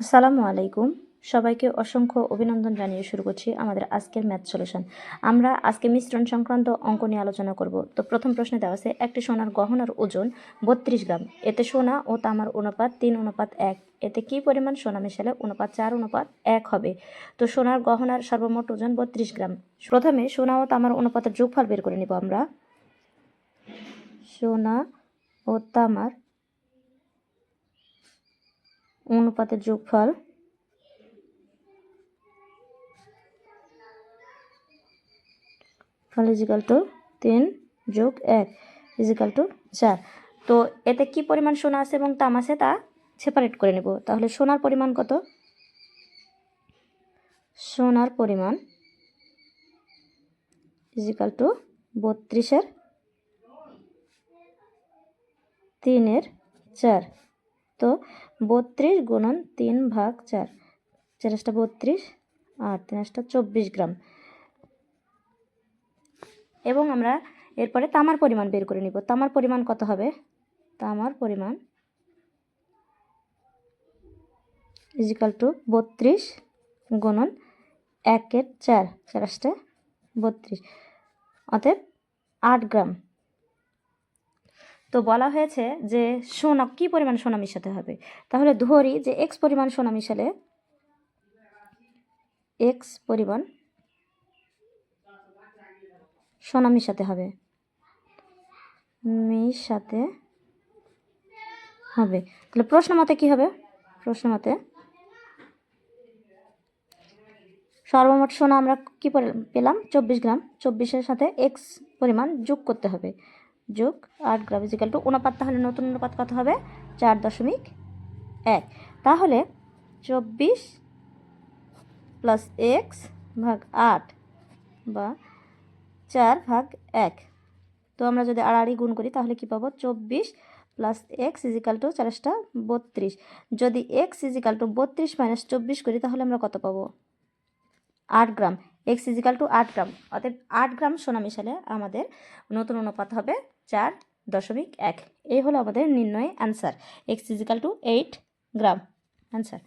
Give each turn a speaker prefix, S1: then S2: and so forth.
S1: আসসালামু আলাইকুম। সবাইকে অসংখ্য অভিনন্দন জানিয়ে শুরু করছি আমাদের আজকের ম্যাথ সলিউশন। আমরা আজকে মিশ্রণ সংক্রান্ত অঙ্ক নিয়ে আলোচনা করব। তো প্রথম প্রশ্নে দেওয়া আছে, একটি সোনার গহনার ওজন বত্রিশ গ্রাম। এতে সোনা ও তামার অনুপাত তিন, অনুপাত এক। এতে কি পরিমাণ সোনা মেশালে অনুপাত চার, অনুপাত এক হবে? তো সোনার গহনার সর্বমোট ওজন বত্রিশ গ্রাম। প্রথমে সোনা ও তামার অনুপাতের যোগফল বের করে নিব আমরা। সোনা ও তামার অনুপাতের যোগফল? ফল ইজিক্যাল টু তিন যোগ এক ইজিক্যাল টু চার। তো এতে কি পরিমাণ সোনা আছে এবং তাম আছে তা সেপারেট করে নেব। তাহলে সোনার পরিমাণ কত? সোনার পরিমাণ ইজিক্যাল টু বত্রিশের তিনের চার। তো বত্রিশ গুণন তিন ভাগ চার চারটা বত্রিশ আর তিনটা চব্বিশ গ্রাম। এবং আমরা এরপরে তামার পরিমাণ বের করে নিব। তামার পরিমাণ কত হবে? তামার পরিমাণ ইজিক্যাল টু বত্রিশ গুণন একের চার চারটা বত্রিশ। অতএব আট গ্রাম। তো বলা হয়েছে যে সোনা, কী পরিমাণ সোনা মিশাতে হবে? তাহলে ধরি যে এক্স পরিমাণ সোনা মিশালে এক্স পরিমাণ সোনা মিশাতে হবে। মিশাতে হবে। তাহলে প্রশ্ন মতে কী হবে? প্রশ্ন মতে সর্বমোট সোনা আমরা কী পেলাম? চব্বিশ গ্রাম। চব্বিশের সাথে এক্স পরিমাণ যোগ করতে হবে। যোগ আট গ্রাম ইজিক্যাল টু অনুপাত তাহলে নতুন অনুপাত কত হবে? চার দশমিক এক। তাহলে চব্বিশ প্লাস এক্স ভাগ আট বা চার ভাগ এক। তো আমরা যদি আড়াআড়ি গুণ করি, তাহলে কি পাবো? চব্বিশ প্লাস এক্স ইজিক্যাল টু চারশটা বত্রিশ। যদি এক্স ইজিক্যাল টু বত্রিশ মাইনাস চব্বিশ করি, তাহলে আমরা কত পাবো? আট গ্রাম। এক্স ইজিক্যাল টু আট গ্রাম। অর্থাৎ আট গ্রাম সোনা মিশালে আমাদের নতুন অনুপাত হবে চার দশমিক এক। এই হলো আমাদের নির্ণয়ে answer x equal to eight gram answer